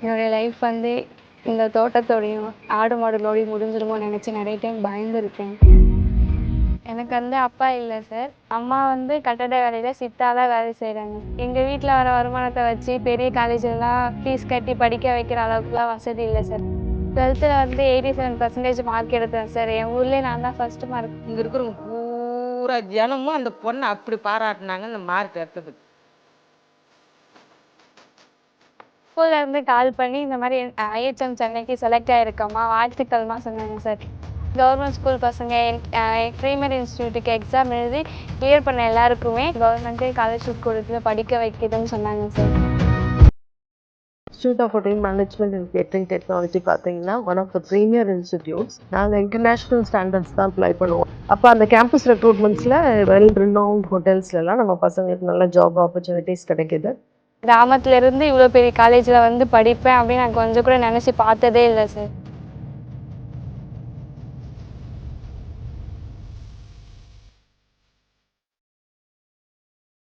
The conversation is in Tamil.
என்னுடைய லைஃப் வந்து இந்த தோட்டத்தோடையும் ஆடு மாடுகளோடையும் முடிஞ்சிருமோ நினச்சி நிறைய டைம் பயந்துருக்கேன் எனக்கு வந்து அப்பா இல்லை சார் அம்மா வந்து கட்டட வேலையில் சித்தால வேலை செய்கிறாங்க எங்கள் வீட்டில் வர வருமானத்தை வச்சு பெரிய காலேஜெல்லாம் ஃபீஸ் கட்டி படிக்க வைக்கிற அளவுக்குலாம் வசதி இல்லை சார் டுவெல்த்தில் வந்து எயிட்டி செவன் பர்சன்டேஜ் மார்க் எடுத்தேன் சார் என் ஊர்லேயே நான் தான் ஃபஸ்ட்டு மார்க் இங்கே இருக்கிறவங்க பூரா ஜனமும் அந்த பொண்ணை அப்படி பாராட்டினாங்க அந்த மார்க் எடுத்ததுக்கு. ஸ்கூல்ல இருந்து கால் பண்ணி இந்த மாதிரி ஐஹெச்எம் சென்னைக்கு செலக்ட் ஆகிருக்கம்மா வாழ்த்துக்கள்மா சொன்னாங்க சார் கவர்மெண்ட் ஸ்கூல் பசங்க ப்ரைமரி இன்ஸ்டியூட்டுக்கு எக்ஸாம் எழுதி கிளியர் பண்ண எல்லாருக்குமே கவர்மெண்ட்டே ஸ்காலர்ஷிப் கொடுத்து படிக்க வைக்குதுன்னு சொன்னாங்க sir institute of hotel management and catering technology பார்த்தீங்கன்னா one of the premier institutes நாங்கள் இன்டர்நேஷ்னல் ஸ்டாண்டர்ட்ஸ் தான் அப்ளை பண்ணுவோம். அப்போ அந்த கேம்பஸ் ரெக்ரூட்மெண்ட்ஸில் வெல் ரினவுண்ட் ஹோட்டல்ஸ்லலாம் நம்ம பசங்களுக்கு நல்ல ஜாப் ஆப்பர்ச்சுனிட்டிஸ் கிடைக்குது. கிராமத்துலேருந்து இவ்வளோ பெரிய காலேஜில் வந்து படிப்பேன் அப்படின்னு நான் கொஞ்சம் கூட நினச்சி பார்த்ததே இல்லை சார்